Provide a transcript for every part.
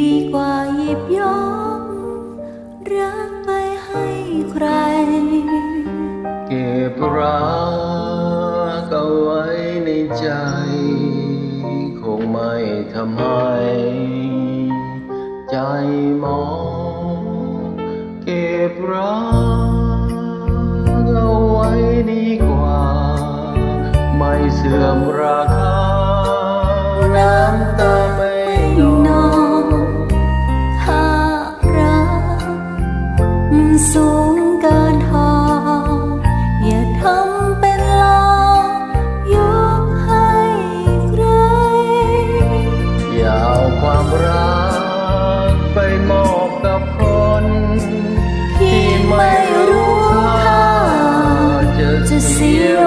ดีกว่าหยิบยกรักไปให้ใคร เก็บรักเอาไว้ในใจ คงไม่ทำให้ใจมองเก็บรักเอาไว้ดีกว่า ไม่เสื่อมราคาน้ำตา สูงเกินพออย่าทำเป็นลองยกให้ใครอย่าเอาความรักไปมอบกับคน ที่ไม่รู้ค่าจะเสีย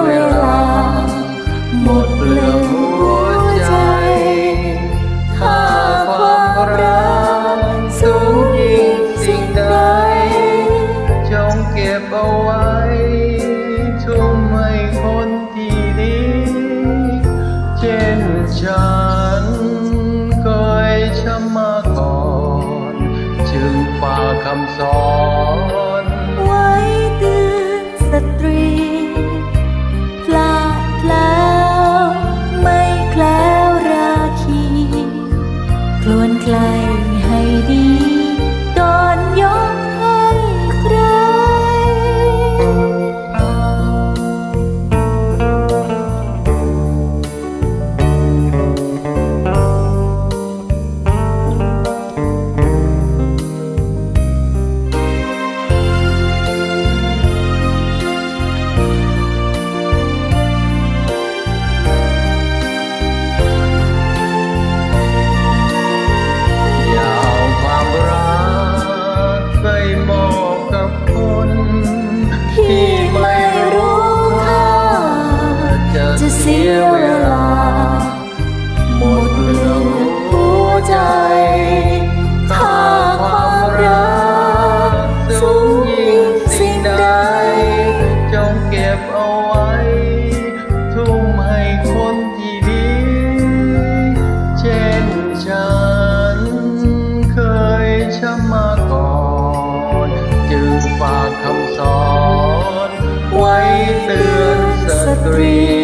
ำสอน ไว้เตือนสตรีพลาดแล้วไม่แคล้วราคี คลวนไกลให้ดี งฝ